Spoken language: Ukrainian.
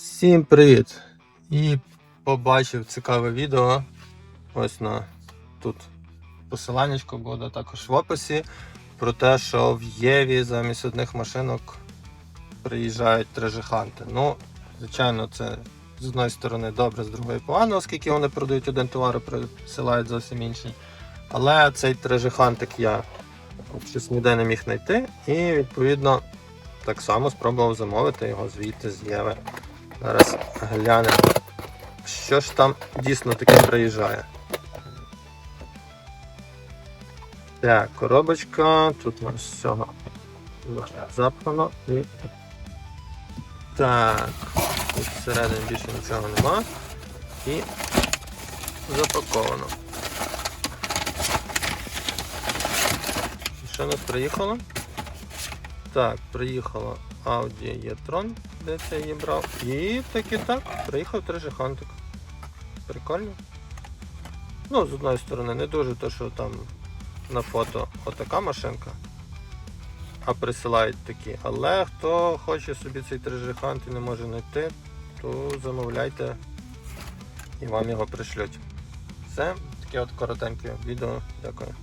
Всім привіт! І побачив цікаве відео. Ось на тут посиланнячко буде також в описі. Про те, що в Єві замість одних машинок приїжджають трежиханти. Ну, звичайно, це з одної сторони добре, з другої погано, оскільки вони продають один товар, а присилають зовсім інший. Але цей трежихантик я щось ніде не міг знайти, і відповідно так само спробував замовити його звідти з Єви. Зараз глянемо, що ж там дійсно таке приїжджає. Так, коробочка, тут у нас всього запхано і. Так, тут всередині більше нічого нема. І запаковано. Що у нас приїхало? Так, приїхало Audi e-tron, де це її брав. І так і так, приїхав трижихантик. Прикольно. Ну, з одної сторони, не дуже то, що там на фото отака машинка, а присилають такі. Але хто хоче собі цей трижихант і не може знайти, то замовляйте і вам його пришлють. Все, таке от коротеньке відео. Дякую.